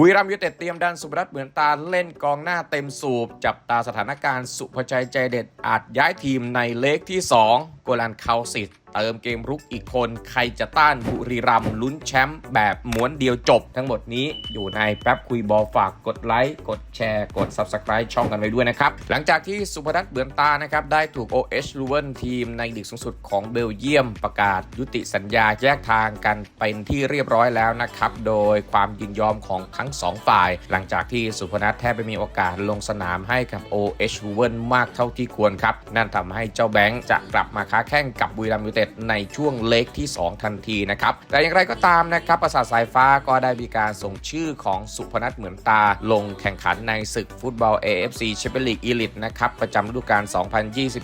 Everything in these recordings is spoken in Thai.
บุรีรัมย์ยูเต็ดเตรียมดันสุบรัตเหมือนตาเล่นกองหน้าเต็มสูบ จับตาสถานการณ์สุภชัยใจเด็ดอาจย้ายทีมในเลกที่ 2 โกลันเคาสิตเติมเกมรุกอีกคน ใครจะต้านบุรีรัมลุ้นแชมป์แบบม้วนเดียวจบ ทั้งหมดนี้อยู่ในแป๊บคุยบอลฝากกดไลค์ กดแชร์ กด Subscribe ช่องกันไว้ด้วยนะครับ หลังจากที่สุพรัตน์เบือนตานะครับ ได้ถูก OH ลูเวนทีมในลีกสูงสุดของเบลเยียมประกาศยุติสัญญาแยกทางกันเป็นที่เรียบร้อยแล้วนะครับ โดยความยินยอมของทั้งสองฝ่าย หลังจากที่สุพนัทแทบไม่มีโอกาสลงสนามให้กับ OH ลูเวนมากเท่าที่ควรครับนั่นทำให้เจ้าแบงค์จะกลับมาค้าแข่งกับบุรีรัมย์ยูต็ดในช่วงเล็กที่ 2 ทันทีนะครับ แต่อย่างไรก็ตามนะครับประสาทสายฟ้าก็ได้มีการส่งชื่อของสุพนัทเหมือนตา ลงแข่งขันในศึกฟุตบอล AFC แชมเปี้ยนลีกอีลิตนะครับประจำฤดูกาล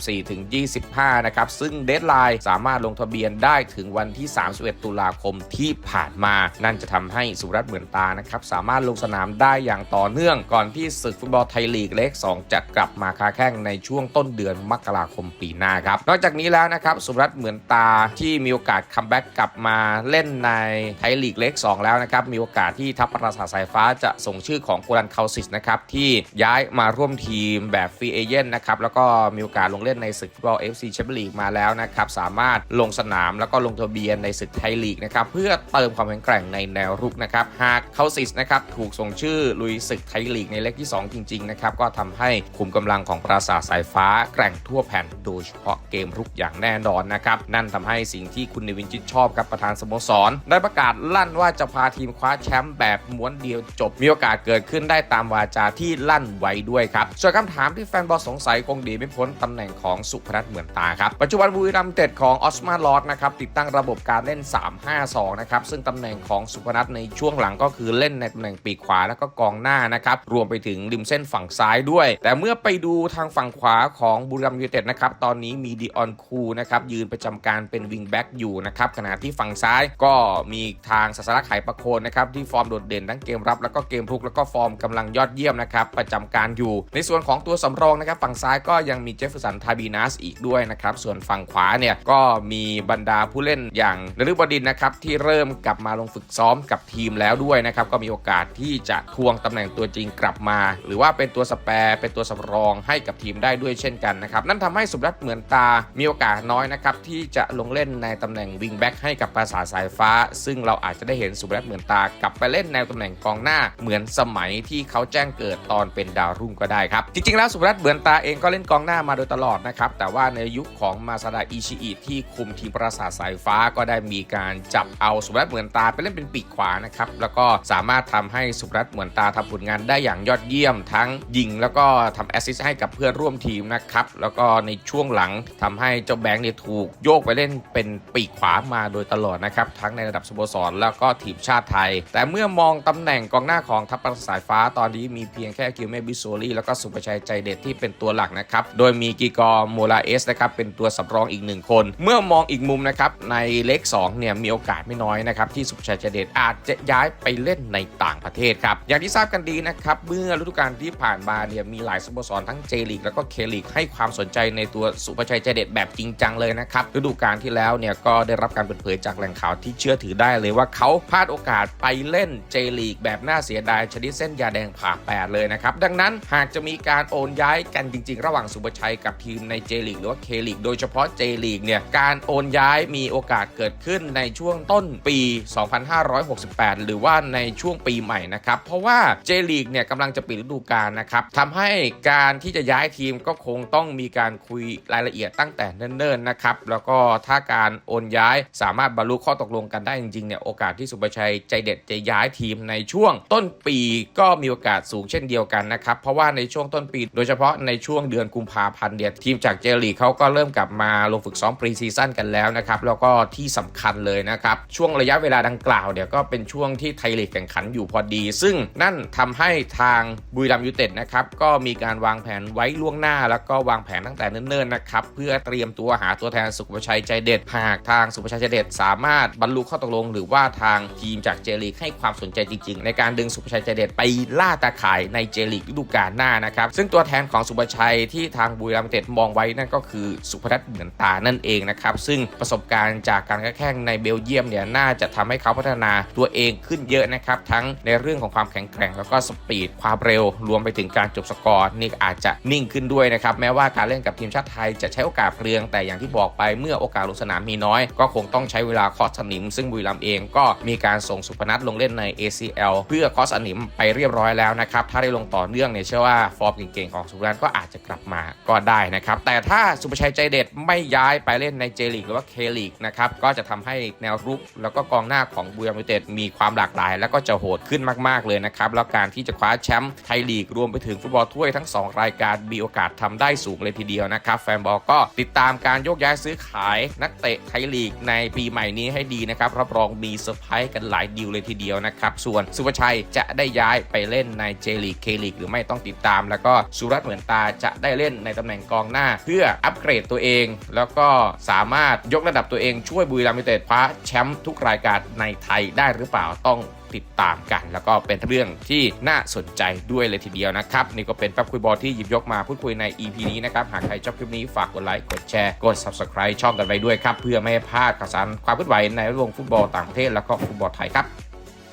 2024-25 นะครับ ซึ่งเดทไลน์สามารถลงทะเบียนได้ถึงวันที่ 31 ตุลาคมที่ผ่านมา นั่นจะทำให้สุรัตน์เหมือนตานะครับสามารถลงสนามได้อย่างต่อเนื่องก่อนที่ศึกฟุตบอลไทยลีกเลข2จะกลับมาค้าแข่งในช่วงต้นเดือนมกราคมปีหน้าครับนอกจากนี้แล้วนะครับสุรัตน์เหมือนตาที่มีโอกาสคัมแบ็กกลับมาเล่นในไทยลีกเลข2แล้วนะครับ มีโอกาสที่ทัพปราสาทสายฟ้าจะส่งชื่อของโกลันเคาซิสนะครับ ที่ย้ายมาร่วมทีมแบบฟรีเอเจนต์นะครับ แล้วก็มีโอกาสลงเล่นในศึกฟุตบอล FC แชมเปี้ยนลีกมาแล้วนะครับ สามารถลงสนามแล้วก็ลงทะเบียนในศึกไทยลีกนะครับ เพื่อเติมความแข็งแกร่งในแนวรุกนะครับหากเคาซิสนะครับถูกส่งชื่อลุยศึกไทยลีกในเล็กที่ 2 จริงๆนะครับก็ทำให้ขุมกำลังของปราสาทสายฟ้าแกร่งทั่วแผ่นโดยเฉพาะเกมรุกอย่างแน่นอนนะครับนั่นทำให้สิ่งที่คุณเนวินจิตชอบครับประธานสโมสร ได้ประกาศลั่นว่าจะพาทีมคว้าแชมป์แบบม้วนเดียวจบ มีโอกาสเกิดขึ้นได้ตามวาจาที่ลั่นไว้ด้วยครับส่วนคำถามที่แฟนบอลสงสัยคงดีไม่พ้นตำแหน่งของสุพนัทเหมือนตาครับ ปัจจุบันบุรีรัมย์เต็ดของออสมาลอดนะครับติดตั้งระบบการเล่น 3-5-2 นะครับซึ่งตำแหน่งของสุพนัทในช่วงหลังก็คือเล่นในตำแหน่งปีกขวาแล้วก็กองหน้านะครับรวมไปถึงริมเส้นฝั่งซ้ายด้วย แต่เมื่อไปดูทางฝั่งขวาของบุรีรัมย์ยูเต็ดนะครับตอนนี้มีดิออนคูนะครับยืนประจำการเป็นวิงแบ็กอยู่นะครับขณะที่ฝั่งซ้ายก็มีทางศาสลักไขประโคนนะครับที่ฟอร์มโดดเด่นทั้งเกมรับ แล้วก็เกมรุกแล้วก็ฟอร์มกำลังยอดเยี่ยมนะครับประจำการอยู่ ในส่วนของตัวสำรองนะครับฝั่งซ้ายก็ยังมีเจฟฟ์สันทาบีนัสอีกด้วยนะครับส่วนฝั่งขวาเนี่ยก็มีบรรดาผู้เล่นอย่างนฤบดินนะครับที่เริ่มกลับมาลงฝึกซ้อมกับทีมแล้วด้วยนะครับก็มีโอกาสที่จะทวงตำแหน่งตัวจริงกลับมา หรือว่าเป็นตัวสแปร์เป็นตัวสำรองให้กับทีมได้ด้วยเช่นกันนะครับนั่นทำให้สุรัตน์เหมือนตามีโอกาสน้อยนะครับที่จะลงเล่นในตำแหน่งวิงแบ็กให้กับปราสาทสายฟ้า ซึ่งเราอาจจะได้เห็นสุรัตน์เหมือนตากลับไปเล่นในตำแหน่งกองหน้าเหมือนสมัยที่เขาแจ้งเกิดตอนเป็นดาวรุ่งก็ได้ครับ จริงๆ แล้วสุรัตน์เหมือนตาเองก็เล่นกองหน้ามาโดยตลอดนะครับ แต่ว่าในยุคของมาซาดาอิชิอิที่คุมทีมปราสาทสายฟ้าก็ได้มีการจับเอาสุรัตน์เหมือนตาไปเล่นเป็นปีกขวานะครับแล้วก็สามารถทำให้สุรัตน์เหมือนตาทำผลงานได้อย่างยอดเยี่ยม ทั้งยิงแล้วก็ทำแอสซิสต์ให้กับเพื่อนร่วมทีมนะครับแล้วก็ในช่วงหลังทำให้เจ้าแบงค์เนี่ยถูกโยกไปเล่นเป็นปีกขวามาโดยตลอดนะครับ ทั้งในระดับสโมสรแล้วก็ทีมชาติไทย แต่เมื่อมองตำแหน่งกองหน้าของทัพปราสายฟ้าตอนนี้มีเพียงแค่กิลเมบิโซลี่แล้วก็สุภชัยใจเด็ดที่เป็นตัวหลักนะครับ โดยมีกิกอร์โมลาเอสนะครับเป็นตัวสำรองอีกหนึ่งคน เมื่อมองอีกมุมนะครับในเลข2เนี่ยมีโอกาสไม่น้อยนะครับที่สุภชัยใจเด็ดอาจจะย้ายไปเล่นในต่างประเทศครับอย่างที่ทราบกันดีนะครับเมื่อฤดูกาลที่ผ่านมาเนี่ยมีหลายสโมสรทั้งเจลีกแล้วก็เคลีกให้ความสนใจในตัวสุภชัยใจเด็ดแบบจริงจังเลยนะครับฤดูกาลที่แล้วเนี่ยก็ได้รับการเปิดเผยจากแหล่งข่าวที่เชื่อถือได้เลยว่าเขาพลาดโอกาสไปเล่นเจลีกแบบน่าเสียดายชนิดเส้นยาแดงผ่าแปดเลยนะครับ ดังนั้นหากจะมีการโอนย้ายกันจริง ๆ ระหว่างสุภชัยกับทีมในเจลีกหรือว่าเคลีกโดยเฉพาะเจลีกเนี่ยการโอนย้ายมีโอกาสเกิดขึ้นในช่วงต้นปี 2568 หรือว่าในช่วงปีใหม่นะครับ เพราะว่าเจลีกเนี่ยกำลังจะปิดฤดูกาลนะครับทำให้การที่จะย้ายทีมก็คงต้องมีการคุยรายละเอียดตั้งแต่เนิ่นๆนะครับแล้วก็ถ้าการโอนย้ายสามารถบรรลุข้อตกลงกันได้จริงๆเนี่ยโอกาสที่สุภชัยใจเด็ดจะย้ายทีมในช่วง ต้นปีก็มีโอกาสสูงเช่นเดียวกันนะครับเพราะว่าในช่วงต้นปี โดยเฉพาะในช่วงเดือนกุมภาพันธ์เนี่ยทีมจากเจลีเขาก็เริ่มกลับมาลงฝึกซ้อมปรีซีซั่นกันแล้วนะครับแล้วก็ที่สำคัญเลยนะครับช่วงระยะเวลาดังกล่าวเนี่ยก็เป็นช่วงที่ไทยลีกแข่งขันอยู่พอดี ซึ่งนั่นทำให้ทางบุรีรัมย์ยูไนเต็ดนะครับก็มีการวางแผนไว้ล่วงหน้า แล้วก็วางแผนตั้งแต่เนิ่นๆนะครับเพื่อเตรียมตัวหาตัวแทนสุภชัยใจเด็ด หากทางสุภชัยใจเด็ด สามารถบรรลุข้อตกลง หรือว่าทางทีมจากเจลีกให้ความสนใจจริง ๆ ในการดึงสุภชัยใจเด็ดไปล่าตาข่ายในเจลีกฤดูกาลหน้านะครับซึ่งตัวแทนของสุภชัยที่ทางบุรีรัมย์เต็ดมองไว้นั่นก็คือสุพนัทเหมือนตานั่นเองนะครับซึ่งประสบการณ์จากการแข่งในเบลเยียมเนี่ยน่าจะทำให้เขาพัฒนาตัวเองขึ้นเยอะนะครับทั้งในเรื่องของความแข็งแกร่งแล้วก็สปีดความเร็ว รวมไปถึงการจบสกอร์นี่อาจจะนิ่งขึ้นด้วยนะครับแม้ว่าการเล่นกับทีมชาติไทยจะใช้โอกาสเปลืองแต่อย่างที่บอกไปเมื่อโอกาสลงสนามมีน้อย ก็คงต้องใช้เวลาคอสสนิม ซึ่งบุรีรัมย์เองก็มีการส่งสุพนัทลงเล่นใน ACL เพื่อคอสสนิมไปเรียบร้อยแล้วนะครับถ้าได้ลงต่อเนื่องเนี่ยเชื่อว่าฟอร์มเก่งๆของสุพนัทก็อาจจะกลับมาก็ได้นะครับแต่ถ้าสุภชัยใจเด็ดไม่ย้ายไปเล่นในเจลีกหรือว่าเคลีกนะครับก็จะทำให้แนวรุกแล้วก็กองหน้าของบุรีรัมย์ยูเต็ดมีความหลากหลาย แล้วก็จะโหดขึ้นมากๆเลยนะครับแล้วการที่จะคว้าแชมป์ไทยลีกรวมไปถึงฟุตบอลถ้วยทั้ง 2 รายการมีโอกาสทำได้สูงเลยทีเดียวนะครับแฟนบอลก็ติดตามการโยกย้ายซื้อขายนักเตะไทยลีกในปีใหม่นี้ให้ดีนะครับ รับรองมีเซอร์ไพรส์กันหลายดีลเลยทีเดียวนะครับ ส่วนสุภชัยจะได้ย้ายไปเล่นในเจลีกเคลีกหรือไม่ต้องติดตาม แล้วก็สุรัตน์เหมือนตาจะได้เล่นในตำแหน่งกองหน้า เพื่ออัปเกรดตัวเอง แล้วก็สามารถยกระดับตัวเองช่วยบุรีรัมย์ยูไนเต็ดคว้าแชมป์ทุกรายการในไทยได้หรือเปล่าต้อง ติดตามกัน แล้วก็เป็นเรื่องที่น่าสนใจด้วยเลยทีเดียวนะครับนี่ก็เป็นแป๊บคุยบอลที่หยิบยกมาพูดคุยใน EP นี้นะครับหากใครชอบคลิปนี้ฝากกดไลค์กดแชร์กด Subscribe ช่องกันไปด้วยครับเพื่อไม่ให้พลาดข่าวสารความเคลื่อนไหวในวงฟุตบอลต่างประเทศแล้วก็ฟุตบอลไทยครับ